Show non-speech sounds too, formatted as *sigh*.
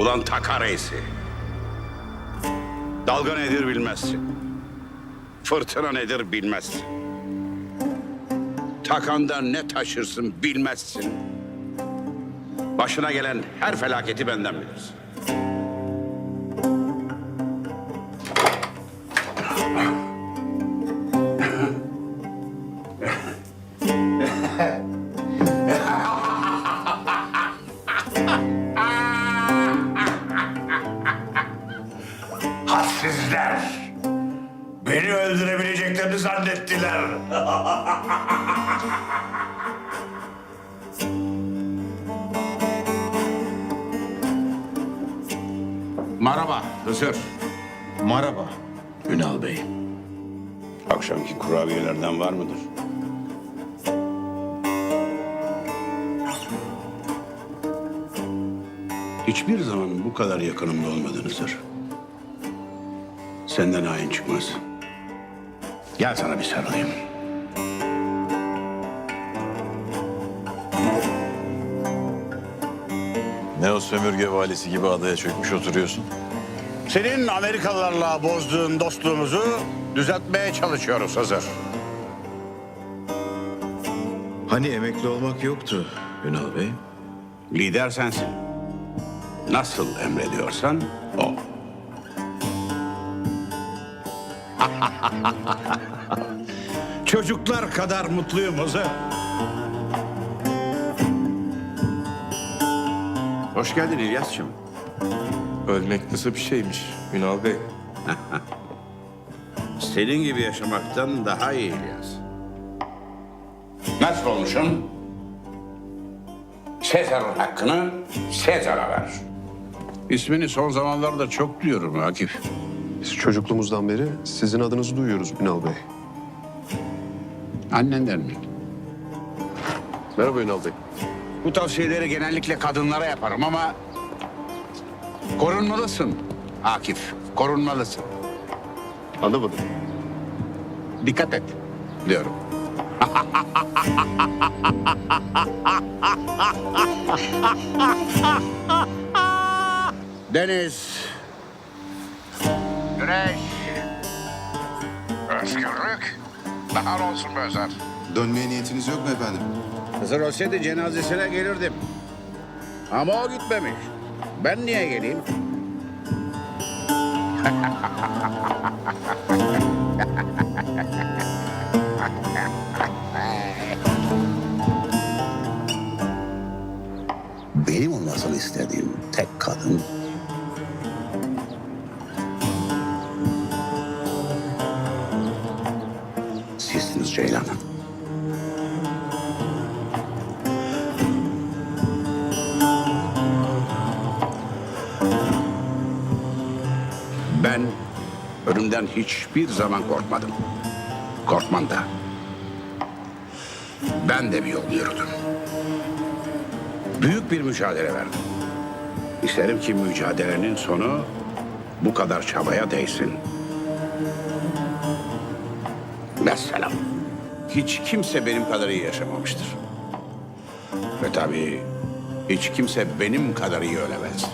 Ulan taka. Dalga nedir bilmezsin. Fırtına nedir bilmezsin. Takanda ne taşırsın bilmezsin. Başına gelen her felaketi benden bilirsin. Hadsizler. Beni öldürebileceklerini zannettiler. *laughs* Merhaba Hızır. Merhaba Ünal Bey. Akşamki kurabiyelerden var mıdır? Hiçbir zaman bu kadar yakınımda olmadın Hızır. Senden hain çıkmaz. Gel sana bir sarılayım. Ne o sömürge valisi gibi adaya çökmüş oturuyorsun? Senin Amerikalılarla bozduğun dostluğumuzu düzeltmeye çalışıyoruz Hızır. Hani emekli olmak yoktu Ünal Bey? Lider sensin. Nasıl emrediyorsan o. *laughs* Çocuklar kadar mutluyum Hızır. Hoş geldin İlyas'cığım. Ölmek nasıl bir şeymiş Ünal Bey? *laughs* Senin gibi yaşamaktan daha iyi İlyas. Nasıl olmuşum? Sezar'ın hakkını Sezar'a ver. İsmini son zamanlarda çok duyuyorum Akif. Biz çocukluğumuzdan beri sizin adınızı duyuyoruz Ünal Bey. Annenden mi? Merhaba Ünal Bey. Bu tavsiyeleri genellikle kadınlara yaparım ama... ...korunmalısın Akif, korunmalısın. Anlamadım. Dikkat et diyorum. *laughs* Deniz. Güneş. Özgürlük. Daha olsun be Özer. Dönmeye niyetiniz yok mu efendim? Hazır olsaydı cenazesine gelirdim. Ama o gitmemiş. Ben niye geleyim? Benim olmasını istediğim tek kadın Ceylan. Ben ölümden hiçbir zaman korkmadım. Korkmam da. Ben de bir yol yürüdüm. Büyük bir mücadele verdim. İsterim ki mücadelenin sonu bu kadar çabaya değsin. Mesela hiç kimse benim kadar iyi yaşamamıştır. Ve tabii hiç kimse benim kadar iyi ölemez.